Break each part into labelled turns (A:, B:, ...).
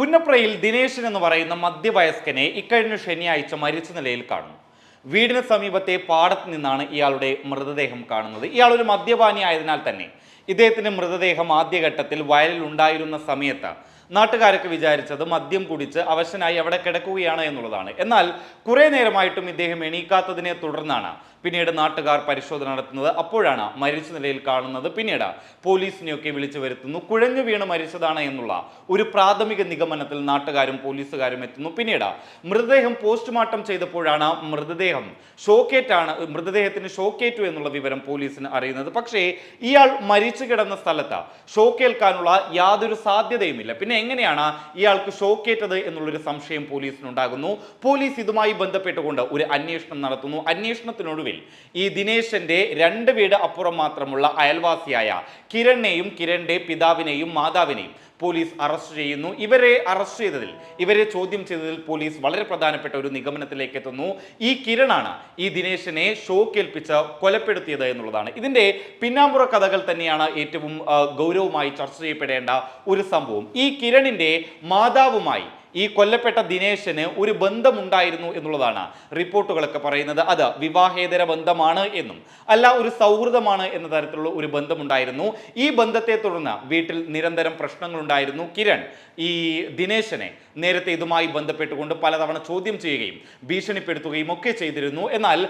A: പുന്നപ്രയിൽ ദിനേശൻ എന്ന് പറയുന്ന മധ്യവയസ്കനെ ഇക്കഴിഞ്ഞ ശനിയാഴ്ച മരിച്ച നിലയിൽ കാണുന്നു. വീടിന് സമീപത്തെ പാടത്ത് നിന്നാണ് ഇയാളുടെ മൃതദേഹം കാണുന്നത്. ഇയാൾ ഒരു മദ്യപാനി ആയതിനാൽ തന്നെ ഇദ്ദേഹത്തിന്റെ മൃതദേഹം ആദ്യഘട്ടത്തിൽ വയലിൽ ഉണ്ടായിരുന്ന സമയത്ത് നാട്ടുകാരൊക്കെ വിചാരിച്ചത് മദ്യം കുടിച്ച് അവശനായി അവിടെ കിടക്കുകയാണ് എന്നുള്ളതാണ്. എന്നാൽ കുറേ നേരമായിട്ടും ഇദ്ദേഹം എണീക്കാത്തതിനെ തുടർന്നാണ് പിന്നീട് നാട്ടുകാർ പരിശോധന നടത്തുന്നത്. അപ്പോഴാണ് മരിച്ച നിലയിൽ കാണുന്നത്. പിന്നീട് പോലീസിനെയൊക്കെ വിളിച്ചു വരുത്തുന്നു. കുഴഞ്ഞു വീണ് മരിച്ചതാണ് എന്നുള്ള ഒരു പ്രാഥമിക നിഗമനത്തിൽ നാട്ടുകാരും പോലീസുകാരും എത്തുന്നു. പിന്നീട് മൃതദേഹം പോസ്റ്റ്മോർട്ടം ചെയ്തപ്പോഴാണ് മൃതദേഹം ഷോക്കേറ്റാണ് മൃതദേഹത്തിന് ഷോക്കേറ്റു എന്നുള്ള വിവരം പോലീസിന് അറിയുന്നത്. പക്ഷേ ഇയാൾ മരിച്ചു കിടന്ന സ്ഥലത്ത് ഷോക്കേൽക്കാനുള്ള യാതൊരു സാധ്യതയുമില്ല. പിന്നെ എങ്ങനെയാണ് ഇയാൾക്ക് ഷോക്കേറ്റത് എന്നുള്ളൊരു സംശയം പോലീസിനുണ്ടാകുന്നു. പോലീസ് ഇതുമായി ബന്ധപ്പെട്ടുകൊണ്ട് ഒരു അന്വേഷണം നടത്തുന്നു. അന്വേഷണത്തിനൊടുവിൽ ഈ ദിനേശന്റെ രണ്ട് വീട് അപ്പുറം മാത്രമുള്ള അയൽവാസിയായ കിരണിനെയും കിരണിന്റെ പിതാവിനെയും മാതാവിനെയും പോലീസ് അറസ്റ്റ് ചെയ്യുന്നു. ഇവരെ അറസ്റ്റ് ചെയ്തതിൽ ഇവരെ ചോദ്യം ചെയ്തതിൽ പോലീസ് വളരെ പ്രധാനപ്പെട്ട ഒരു നിഗമനത്തിലേക്ക് എത്തുന്നു. ഈ കിരണാണ് ഈ ദിനേശനെ ഷോക്കേൽപ്പിച്ച് കൊലപ്പെടുത്തിയത് എന്നുള്ളതാണ്. ഇതിന്റെ പിന്നാമ്പുറ കഥകൾ തന്നെയാണ് ഏറ്റവും ഗൗരവമായി ചർച്ച ചെയ്യപ്പെടേണ്ട ഒരു സംഭവം. ഈ കിരണിന്റെ മാതാവുമായി ഈ കൊല്ലപ്പെട്ട ദിനേശന് ഒരു ബന്ധമുണ്ടായിരുന്നു എന്നുള്ളതാണ് റിപ്പോർട്ടുകളൊക്കെ പറയുന്നത്. അത് വിവാഹേതര ബന്ധമാണ് എന്നും അല്ല ഒരു സൗഹൃദമാണ് എന്ന തരത്തിലുള്ള ഒരു ബന്ധമുണ്ടായിരുന്നു. ഈ ബന്ധത്തെ തുടർന്ന് വീട്ടിൽ നിരന്തരം പ്രശ്നങ്ങളുണ്ടായിരുന്നു. കിരൺ ഈ ദിനേശനെ നേരത്തെ ഇതുമായി ബന്ധപ്പെട്ടുകൊണ്ട് പലതവണ ചോദ്യം ചെയ്യുകയും ഭീഷണിപ്പെടുത്തുകയും ഒക്കെ ചെയ്തിരുന്നു. എന്നാൽ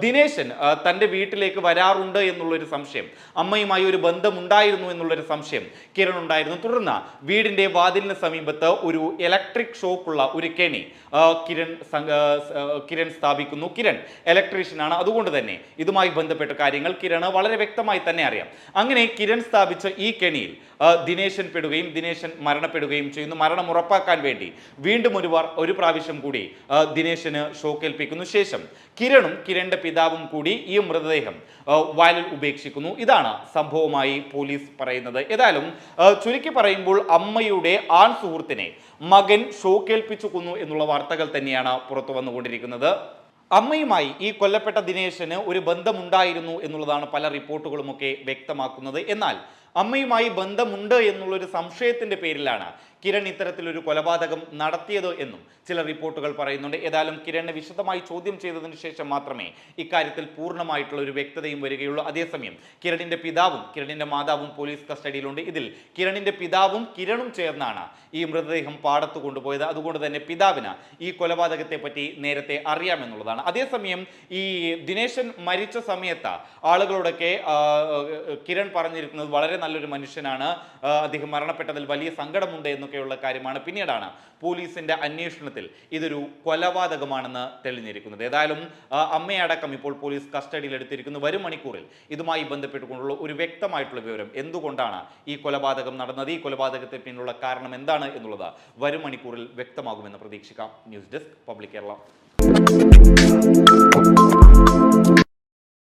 A: ദിനേശൻ തന്റെ വീട്ടിലേക്ക് വരാറുണ്ട് എന്നുള്ളൊരു സംശയം അമ്മയുമായി ഒരു ബന്ധമുണ്ടായിരുന്നു എന്നുള്ളൊരു സംശയം കിരൺ ഉണ്ടായിരുന്നു. തുടർന്ന് വീടിന്റെ വാതിലിന് സമീപത്ത് ഒരു ഇലക്ട്രിക് ഷോക്കുള്ള ഒരു കെണി കിരൺ കിരൺ സ്ഥാപിക്കുന്നു. കിരൺ ഇലക്ട്രീഷ്യനാണ്. അതുകൊണ്ട് തന്നെ ഇതുമായി ബന്ധപ്പെട്ട കാര്യങ്ങൾ കിരണ് വളരെ വ്യക്തമായി തന്നെ അറിയാം. അങ്ങനെ കിരൺ സ്ഥാപിച്ച ഈ കെണിയിൽ ദിനേശൻ പെടുകയും ദിനേശൻ മരണപ്പെടുകയും ചെയ്യുന്നു. മരണം ഉറപ്പാക്കാൻ വേണ്ടി വീണ്ടും ഒരു ഒരു പ്രാവശ്യം കൂടി ദിനേശന് ഷോക്കേൽപ്പിക്കുന്നു. ശേഷം കിരണും കിരണിന്റെ പിതാവും കൂടി ഈ മൃതദേഹം വയലിൽ ഉപേക്ഷിക്കുന്നു. ഇതാണ് സംഭവമായി പോലീസ് പറയുന്നത്. ഏതായാലും ചുരുക്കി പറയുമ്പോൾ അമ്മയുടെ ആൺ സുഹൃത്തിനെ മകൻ ഷോക്കേൽപ്പിച്ചു കൊന്നു എന്നുള്ള വാർത്തകൾ തന്നെയാണ് പുറത്തു വന്നുകൊണ്ടിരിക്കുന്നത്. അമ്മയുമായി ഈ കൊല്ലപ്പെട്ട ദിനേശന് ഒരു ബന്ധമുണ്ടായിരുന്നു എന്നുള്ളതാണ് പല റിപ്പോർട്ടുകളുമൊക്കെ വ്യക്തമാക്കുന്നത്. എന്നാൽ അമ്മയുമായി ബന്ധമുണ്ട് എന്നുള്ളൊരു സംശയത്തിന്റെ പേരിലാണ് കിരൺ ഇത്തരത്തിലൊരു കൊലപാതകം നടത്തിയത് എന്നും ചില റിപ്പോർട്ടുകൾ പറയുന്നുണ്ട്. ഏതായാലും കിരണിനെ വിശദമായി ചോദ്യം ചെയ്തതിനു ശേഷം മാത്രമേ ഇക്കാര്യത്തിൽ പൂർണമായിട്ടുള്ള ഒരു വ്യക്തതയും വരികയുള്ളൂ. അതേസമയം കിരണിന്റെ പിതാവും കിരണിന്റെ മാതാവും പോലീസ് കസ്റ്റഡിയിലുണ്ട്. ഇതിൽ കിരണിന്റെ പിതാവും കിരണും ചേർന്നാണ് ഈ മൃതദേഹം പാടത്ത് കൊണ്ടുപോയത്. അതുകൊണ്ട് തന്നെ പിതാവിന് ഈ കൊലപാതകത്തെ പറ്റി നേരത്തെ അറിയാമെന്നുള്ളതാണ്. അതേസമയം ഈ ദിനേശൻ മരിച്ച സമയത്ത് ആളുകളോടൊക്കെ കിരൺ പറഞ്ഞിരിക്കുന്നത് വളരെ നല്ലൊരു മനുഷ്യനാണ്. അദ്ദേഹം മരണപ്പെട്ടതിൽ വലിയ സങ്കടമുണ്ട് എന്നൊക്കെയുള്ള കാര്യമാണ് പിന്നീടാണ് പോലീസിന്റെ അന്വേഷണത്തിൽ ഇതൊരു കൊലപാതകമാണെന്ന് തെളിഞ്ഞിരിക്കുന്നത്. ഏതായാലും അമ്മയടക്കം ഇപ്പോൾ പോലീസ് കസ്റ്റഡിയിൽ എടുത്തിരിക്കുന്നു. വരും മണിക്കൂറിൽ ഇതുമായി ബന്ധപ്പെട്ടുകൊണ്ടുള്ള ഒരു വ്യക്തമായിട്ടുള്ള വിവരം എന്തുകൊണ്ടാണ് ഈ കൊലപാതകം നടന്നത്? ഈ കൊലപാതകത്തിന് പിന്നിലുള്ള കാരണം എന്താണ് എന്നുള്ളത് വരും മണിക്കൂറിൽ വ്യക്തമാകുമെന്ന് പ്രതീക്ഷിക്കാം. News desk public Kerala.